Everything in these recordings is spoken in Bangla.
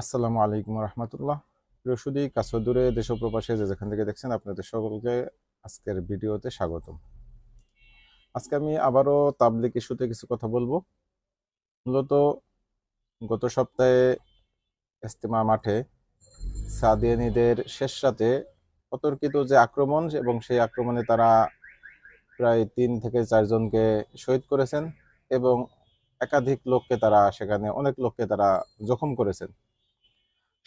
আসসালামু আলাইকুম রহমতুল্লাহ। প্রিয় সুদী কাছে দূরে দেশ প্রবাসে যে যেখান থেকে দেখছেন আপনাদের সকলকে আজকের ভিডিওতে স্বাগতম। আজকে আমি আবারও তাবলিক ইস্যুতে কিছু কথা বলব। মূলত গত সপ্তাহে ইস্তেমা মাঠে সাদিয়ানিদের শেষ রাতে অতর্কিত যে আক্রমণ এবং সেই আক্রমণে তারা প্রায় তিন থেকে চারজনকে শহীদ করেছেন এবং একাধিক লোককে তারা সেখানে, অনেক লোককে তারা জখম করেছেন।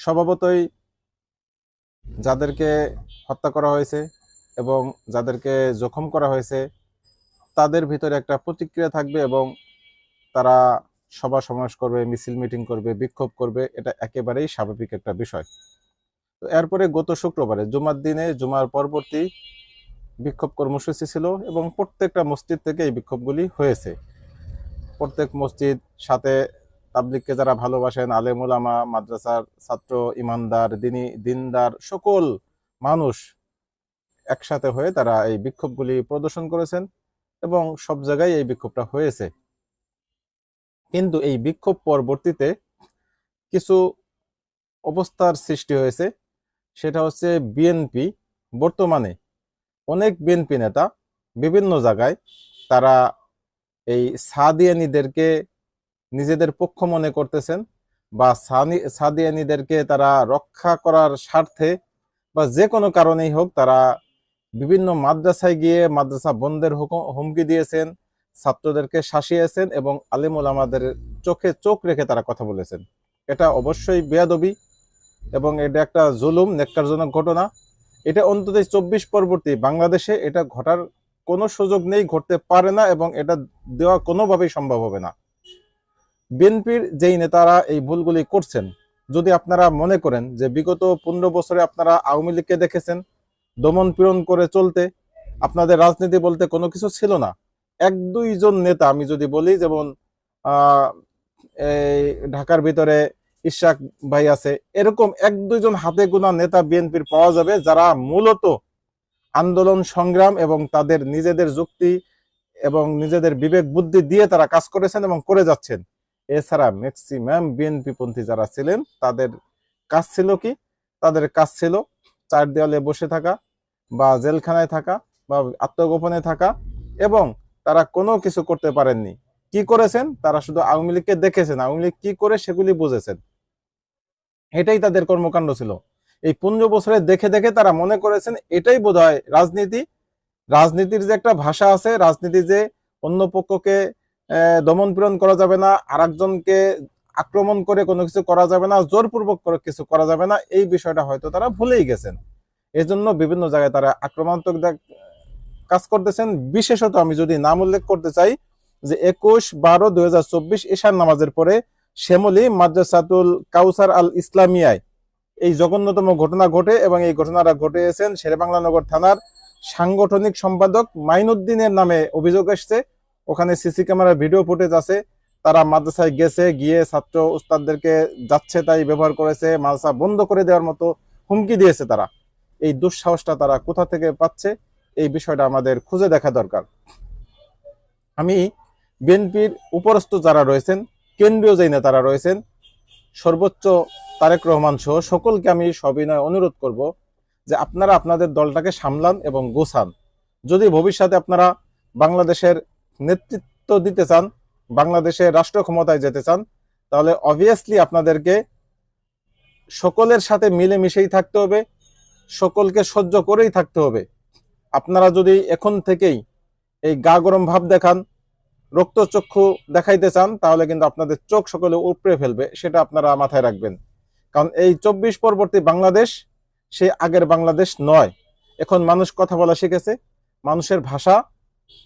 স্বভাবতই যাদেরকে হত্যা করা হয়েছে এবং যাদেরকে জখম করা হয়েছে, তাদের ভিতরে একটা প্রতিক্রিয়া থাকবে এবং তারা সভা সমাবেশ করবে, মিছিল মিটিং করবে, বিক্ষোভ করবে, এটা একেবারেই স্বাভাবিক একটা বিষয়। তো এরপরে গত শুক্রবারে জুমার দিনে, জুমার পরবর্তী বিক্ষোভ কর্মসূচি ছিল এবং প্রত্যেকটা মসজিদ থেকে এই বিক্ষোভগুলি হয়েছে। প্রত্যেক মসজিদ সাথে তাবলিগকে যারা ভালোবাসেন, আলেম ওলামা মাদ্রাসার ছাত্র, ইমানদার, দিনী, দিনদার, সকল মানুষ একসাথে হয়ে তারা এই বিক্ষোভগুলি প্রদর্শন করেছেন এবং সব জায়গায় এই বিক্ষোভটা হয়েছে। কিন্তু এই বিক্ষোভ পরবর্তীতে কিছু অবস্থার সৃষ্টি হয়েছে। সেটা হচ্ছে বিএনপি বর্তমানে অনেক বিএনপি নেতা বিভিন্ন জায়গায় তারা এই সাদিয়ানিদেরকে নিজেদের পক্ষ মনে করতেছেন বা সাদিয়ানিদেরকে তারা রক্ষা করার স্বার্থে বা যে কোনো কারণেই হোক তারা বিভিন্ন মাদ্রাসায় গিয়ে মাদ্রাসা বন্ধের হুমকি দিয়েছেন, ছাত্রদেরকে শাসিয়েছেন এবং আলিমুল আমাদের চোখে চোখ রেখে তারা কথা বলেছেন। এটা অবশ্যই বেয়াদবি এবং এটা একটা জুলুম নেককারজনক ঘটনা। এটা অন্তত চব্বিশ পরবর্তী বাংলাদেশে এটা ঘটার কোনো সুযোগ নেই, ঘটতে পারে না এবং এটা দেওয়া কোনোভাবেই সম্ভব হবে না। বিএনপির যেই নেতারা এই ভুলগুলি করছেন, যদি আপনারা মনে করেন যে বিগত পনেরো বছরে আপনারা আওয়ামী লীগকে দেখেছেন, দমন পীড়ন করে চলতে, আপনাদের রাজনীতি বলতে কোনো কিছু ছিল না। এক দুইজন নেতা আমি যদি বলি, যেমন এই ঢাকার ভিতরে ইশাক ভাই আছে, এরকম এক দুইজন হাতে গোনা নেতা বিএনপির পাওয়া যাবে, যারা মূলত আন্দোলন, সংগ্রাম এবং তাদের নিজেদের যুক্তি এবং নিজেদের বিবেক, বুদ্ধি দিয়ে তারা কাজ করেছেন এবং করে যাচ্ছেন। এছাড়া ম্যাক্সিমাম বিএনপিপন্থী যারা ছিলেন, তাদের কাজ ছিল কি? তাদের কাজ ছিল চার দেওয়ালে বসে থাকা বা জেলখানায় থাকা বা আত্মগোপনে থাকা এবং তারা কোনো কিছু করতে পারেননি। কি করেছেন? তারা শুধু আওয়ামী লীগকে দেখেছেন। আওয়ামী লীগ কি করে সেগুলি বুঝেছেন। এটাই তাদের কর্মকাণ্ড ছিল। এই পনেরো বছরে দেখে দেখে তারা মনে করেছেন এটাই বোধহয় রাজনীতি। রাজনীতির যে একটা ভাষা আছে, রাজনীতি যে অন্য পক্ষকে দমন পীড়ন করা যাবে না আর একজনকে আক্রমণ করে কোনো কিছু করা যাবে না, জোরপূর্বক কিছু করা যাবে না, এই বিষয়টা হয়তো তারা ভুলেই গেছেন। এজন্য বিভিন্ন জায়গায় তারা আক্রমণাত্মক কাজ করতেছেন। বিশেষত আমি যদি নাম উল্লেখ করতে চাই, যে একুশ বারো দুই হাজার চব্বিশ ঈশান নামাজের পরে শ্যামলী মাদ্রাসাতুল কাউসার আল ইসলামিয়ায় এই জঘন্যতম ঘটনা ঘটে এবং এই ঘটনাটা ঘটেছেন শেরেবাংলানগর থানার সাংগঠনিক সম্পাদক মাইনুদ্দিনের নামে অভিযোগ এসছে। ওখানে সিসি ক্যামেরার ভিডিও ফুটেজ আছে। তারা মাদ্রাসায় গেছে, গিয়ে ছাত্র উস্তাদদেরকে যাচ্ছে তাই ব্যবহার করেছে, মাদ্রাসা বন্ধ করে দেওয়ার মতো হুমকি দিয়েছে তারা। এই দুঃসাহসটা তারা কোথা থেকে পাচ্ছে, এই বিষয়টা আমাদের খুঁজে দেখা দরকার। আমি বিএনপির উপরস্থ যারা রয়েছেন, কেন্দ্রীয় যে নেতারা রয়েছেন, সর্বোচ্চ তারেক রহমান সহ সকলকে আমি সবিনয় অনুরোধ করব যে আপনারা আপনাদের দলটাকে সামলান এবং গোছান। যদি ভবিষ্যতে আপনারা বাংলাদেশের নেতৃত্ব দিতে চান বাংলাদেশের রাষ্ট্র ক্ষমতায় যেতে চান, তাহলে অবভিয়াসলি আপনাদেরকে সকলের সাথে মিলেমিশেই থাকতে হবে, সকলকে সহ্য করেই থাকতে হবে। আপনারা যদি এখন থেকেই এই গা গরম ভাব দেখান, রক্তচক্ষু দেখাইতে চান, তাহলে কিন্তু আপনাদের চোখ সকলে উপড়ে ফেলবে, সেটা আপনারা মাথায় রাখবেন। কারণ এই চব্বিশ পরবর্তী বাংলাদেশ, সে আগের বাংলাদেশ নয়। এখন মানুষ কথা বলা শিখেছে, মানুষের ভাষা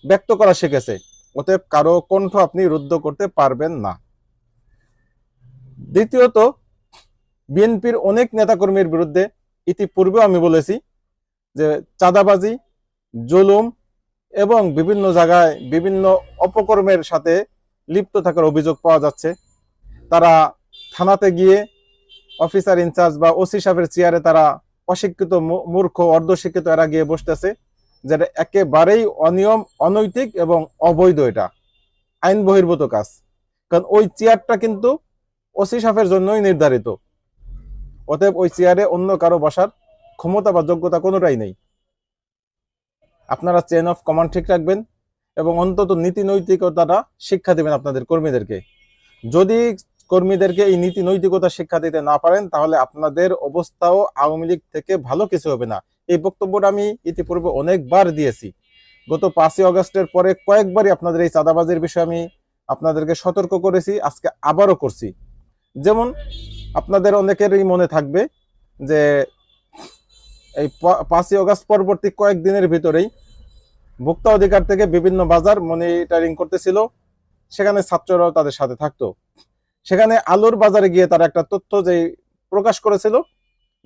ব্যক্ত করা শিখেছে। অতএব কারও কণ্ঠ আপনি রুদ্ধ করতে পারবেন না। দ্বিতীয়ত, বিএনপির অনেক নেতাকর্মীর বিরুদ্ধে ইতিপূর্বেও আমি বলেছি যে চাঁদাবাজি, জুলুম এবং বিভিন্ন জায়গায় বিভিন্ন অপকর্মের সাথে লিপ্ত থাকার অভিযোগ পাওয়া যাচ্ছে। তারা থানাতে গিয়ে অফিসার ইনচার্জ বা ওসি সাহেবের চেয়ারে তারা অশিক্ষিত মূর্খ, অর্ধশিক্ষিত এরা গিয়ে বসতেছে। যেটা একেবারেই অনিয়ম, অনৈতিক এবং অবৈধ এটা। আইন বহির্ভূত কাজ। কারণ ওই চেয়ারটা কিন্তু ওসি সাফের জন্যই নির্ধারিত। অতএব ওই চেয়ারে অন্য কারও বসার ক্ষমতা বা যোগ্যতা কোনোটাই নেই। আপনারা চেন অফ কমান্ড ঠিক রাখবেন এবং অন্তত নীতি নৈতিকতাটা শিক্ষা দেবেন আপনাদের কর্মীদেরকে। যদি কর্মীদেরকে এই নীতি নৈতিকতা শিক্ষা দিতে না পারেন, তাহলে আপনাদের অবস্থাও আওয়ামী লীগ থেকে ভালো কিছু হবে না। এই বক্তব্যটা আমি ইতিপূর্বে অনেকবার দিয়েছি। গত পাঁচই অগস্টের পরে কয়েকবারই আপনাদের এই চাঁদাবাজির বিষয়ে আমি আপনাদেরকে সতর্ক করেছি, আজকে আবারও করছি। যেমন আপনাদের অনেকেরই মনে থাকবে যে এই পাঁচই অগস্ট পরবর্তী কয়েকদিনের ভিতরেই ভোক্তা অধিকার থেকে বিভিন্ন বাজার মনিটরিং করতেছিল, সেখানে ছাত্ররাও তাদের সাথে থাকতো। সেখানে আলুর বাজারে গিয়ে তারা একটা তথ্য যে প্রকাশ করেছিল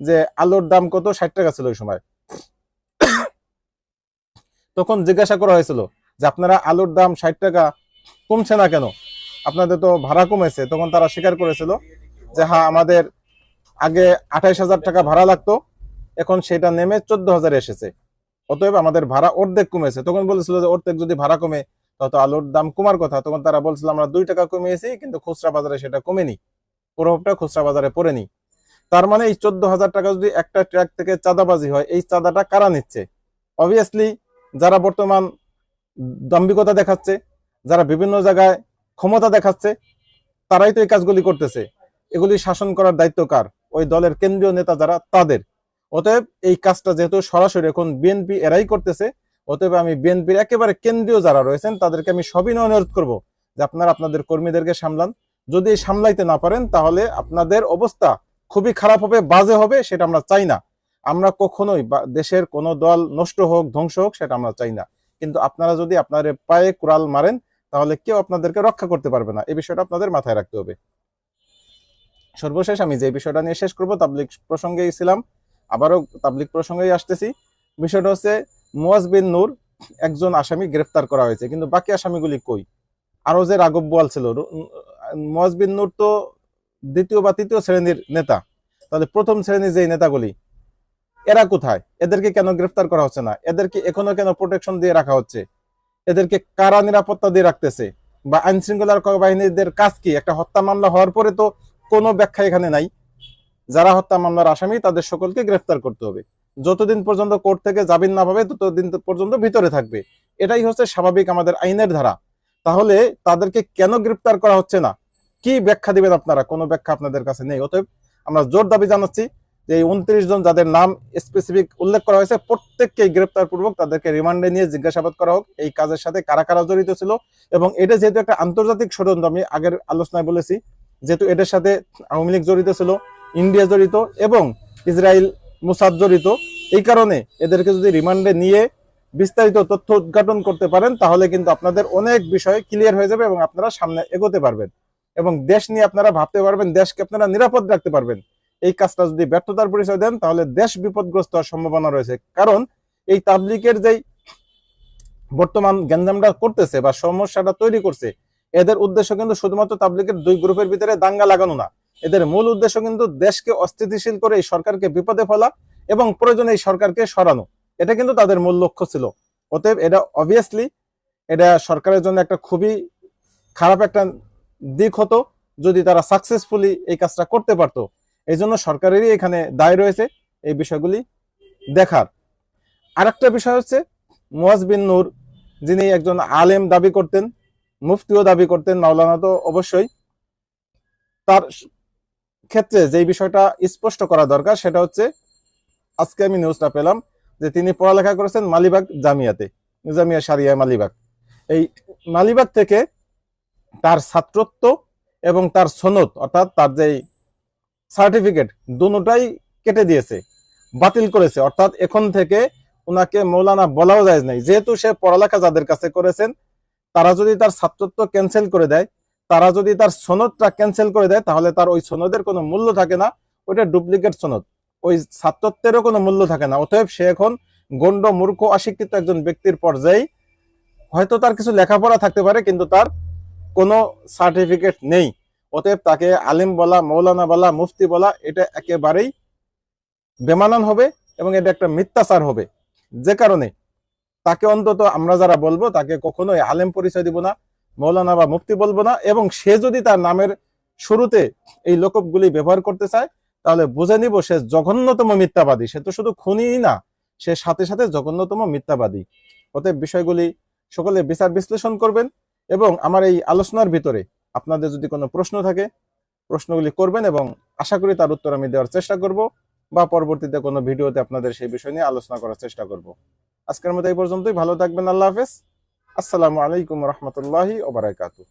যে আলুর দাম কত, ষাট টাকা ছিল ওই সময়। তখন জিজ্ঞাসা করা হয়েছিল যে আপনারা আলুর দাম ষাট টাকা কমছে না কেন? আপনাদের তো ভাড়া কমেছে। তখন তারা স্বীকার করেছিল যে হ্যাঁ আমাদের আগে আঠাইশ হাজার টাকা ভাড়া লাগতো, এখন সেটা নেমে চোদ্দ হাজার এসেছে। অতএব আমাদের ভাড়া অর্ধেক কমেছে। তখন বলেছিল যে অর্ধেক যদি ভাড়া কমে তত আলুর দাম কমার কথা। তখন তারা বলছিল, আমরা দুই টাকা কমিয়েছি, কিন্তু খুচরা বাজারে সেটা কমেনি। প্রভাবটা খুচরা বাজারে পড়েনি। তার মানে এই চোদ্দ হাজার টাকা যদি একটা ট্র্যাক থেকে চাঁদাবাজি হয়, এই চাঁদাটা কারা নিচ্ছে? অবভিয়াসলি যারা বর্তমান দাম্ভিকতা দেখাচ্ছে, যারা বিভিন্ন জায়গায় ক্ষমতা দেখাচ্ছে, তারাই তো এই কাজগুলি করতেছে। এগুলি শাসন করার দায়িত্ব কার? ওই দলের কেন্দ্রীয় নেতা যারা, তাদের। অতএব এই কাজটা যেহেতু সরাসরি এখন বিএনপি এরাই করতেছে, অতএব আমি বিএনপির একেবারে কেন্দ্রীয় যারা রয়েছেন, তাদেরকে আমি সবিনয় অনুরোধ করব যে আপনারা আপনাদের কর্মীদেরকে সামলান। যদি সামলাইতে না পারেন, তাহলে আপনাদের অবস্থা খুবই খারাপ হবে, বাজে হবে, সেটা আমরা চাই না। আমরা কখনোই দেশের কোনো দল নষ্ট হোক, ধ্বংস হোক, সেটা আমরা চাই না। কিন্তু আপনারা যদি আপনার পায়ে কুড়াল মারেন, তাহলে কেউ আপনাদেরকে রক্ষা করতে পারবে না। এই বিষয়টা আপনাদের মাথায় রাখতে হবে। সর্বশেষ আমি যে বিষয়টা নিয়ে শেষ করব তাবলিক প্রসঙ্গেই ছিলাম। আবারও তাবলিক প্রসঙ্গেই আসতেছি। বিষয়টা হচ্ছে মুয়াজ বিন নূর একজন আসামি গ্রেফতার করা হয়েছে। কিন্তু বাকি আসামিগুলি কই? আরও যে রাঘব বোয়াল ছিল মুয়াজ বিন নূর তো দ্বিতীয় বা তৃতীয় শ্রেণির নেতা। তাহলে প্রথম শ্রেণির যে নেতাগুলি এরা কোথায়? এদেরকে কেন গ্রেফতার করা হচ্ছে না? এদেরকে এখনও কেন প্রোটেকশন দিয়ে রাখা হচ্ছে? এদেরকে কারা নিরাপত্তা দিয়ে রাখতেছে? বা আইন শৃঙ্খলার বাহিনীদের কাজ কি? একটা হত্যা মামলা হওয়ার পরে তো কোনো ব্যাখ্যা এখানে নাই। যারা হত্যা মামলার আসামি, তাদের সকলকে গ্রেফতার করতে হবে। যতদিন পর্যন্ত কোর্ট থেকে জামিন না পাবে, ততদিন পর্যন্ত ভিতরে থাকবে। এটাই হচ্ছে স্বাভাবিক আমাদের আইনের ধারা। তাহলে তাদেরকে কেন গ্রেফতার করা হচ্ছে না? কি ব্যাখ্যা দিবেন আপনারা? কোনো ব্যাখ্যা আপনাদের কাছে নেই। অতএব আমরা জোর দাবি জানাচ্ছি যে এই উনত্রিশ জন যাদের নাম স্পেসিফিক উল্লেখ করা হয়েছে প্রত্যেককে গ্রেপ্তার পূর্বক তাদেরকে রিমান্ডে নিয়ে জিজ্ঞাসাবাদ করা হোক। এই কাজের সাথে কারা কারা জড়িত ছিল এবং এটা যেহেতু একটা আন্তর্জাতিক ষড়যন্ত্র, আমি আগের আলোচনায় বলেছি, যেহেতু এটার সাথে আওয়ামী লীগ জড়িত ছিল, ইন্ডিয়া জড়িত এবং ইসরায়েল, মুসাদ জড়িত, এই কারণে এদেরকে যদি রিমান্ডে নিয়ে বিস্তারিত তথ্য উদ্ঘাটন করতে পারেন, তাহলে কিন্তু আপনাদের অনেক বিষয় ক্লিয়ার হয়ে যাবে এবং আপনারা সামনে এগোতে পারবেন এবং দেশ নিয়ে আপনারা ভাবতে পারবেন, দেশকে আপনারা নিরাপদ রাখতে পারবেন। এই কাজটা যদি ব্যর্থতার পরিচয় দেন, তাহলে দেশ বিপদগ্রস্ত হওয়ার সম্ভাবনা রয়েছে। কারণ এই তাবলিকের যেই বর্তমান গ্যাঞ্জামটা করতেছে বা সমস্যাটা তৈরি করছে, এদের উদ্দেশ্য কিন্তু শুধুমাত্র তাবলিকের দুই গ্রুপের ভিতরে দাঙ্গা লাগানো না। এদের মূল উদ্দেশ্য কিন্তু দেশকে অস্থিতিশীল করে এই সরকারকে বিপদে ফেলা এবং প্রয়োজনে এই সরকারকে সরানো। এটা কিন্তু তাদের মূল লক্ষ্য ছিল। অতএব এটা অবভিয়াসলি এটা সরকারের জন্য একটা খুবই খারাপ একটা দিক হতো যদি তারা সাকসেসফুলি এই কাজটা করতে পারতো। এই জন্য সরকারেরই এখানে দায় রয়েছে এই বিষয়গুলি দেখার। আরেকটা বিষয় হচ্ছে মুয়াজ বিন নূর, যিনি একজন আলেম দাবি করতেন, মুফতিও দাবি করতেন, মাওলানা তো অবশ্যই। তার ক্ষেত্রে যে বিষয়টা স্পষ্ট করা দরকার সেটা হচ্ছে, আজকে আমি নিউজটা পেলাম যে তিনি পড়ালেখা করেছেন মালিবাগ জামিয়াতে, জামিয়া সারিয়া মালিবাগ। এই মালিবাগ থেকে তার ছাত্রত্ব এবং তার সনদ, অর্থাৎ তার যেই সার্টিফিকেট দুটাই কেটে দিয়েছে, বাতিল করেছে। অর্থাৎ এখন থেকে ওনাকে মৌলানা বলাও যায় নাই। যেহেতু সে পড়ালেখা যাদের কাছে করেছেন, তারা যদি তার ছাত্রত্ব ক্যান্সেল করে দেয়, তারা যদি তার সনদটা ক্যান্সেল করে দেয়, তাহলে তার ওই সনদের কোনো মূল্য থাকে না। ওইটা ডুপ্লিকেট সনদ। ওই ছাত্রত্বেরও কোনো মূল্য থাকে না। অতএব সে এখন গণ্ড, মূর্খ, অশিক্ষিত একজন ব্যক্তির পর্যায়ে, হয়তো তার কিছু লেখাপড়া থাকতে পারে, কিন্তু তার কোনো সার্টিফিকেট নেই। অতএব তাকে আলিম বলা, মৌলানা বলা, মুফতি বলা, এটা একেবারেই বেমানান হবে এবং এটা একটা মিথ্যাচার হবে। যে কারণে তাকে অন্তত আমরা যারা বলব, তাকে কখনোই আলেম পরিচয় দিব না, মৌলানা বা মুফতি বলব না এবং সে যদি তার নামের শুরুতে এই লোকবগুলি ব্যবহার করতে চায়, তাহলে বুঝে নিব সে জঘন্যতম মিথ্যাবাদী। সে তো শুধু খুনিই না, সে সাথে সাথে জঘন্যতম মিথ্যাবাদী। অতএব বিষয়গুলি সকলে বিচার বিশ্লেষণ করবেন এবং আমার এই আলোচনার ভিতরে আপনাদের যদি কোনো প্রশ্ন থাকে, প্রশ্নগুলি করবেন এবং আশা করি তার উত্তর আমি দেওয়ার চেষ্টা করব বা পরবর্তীতে কোনো ভিডিওতে আপনাদের সেই বিষয় নিয়ে আলোচনা করার চেষ্টা করব। আজকের মতো এই পর্যন্তই। ভালো থাকবেন। আল্লাহ হাফেজ। আসসালামু আলাইকুম রহমতুল্লাহি ওবরাকাতু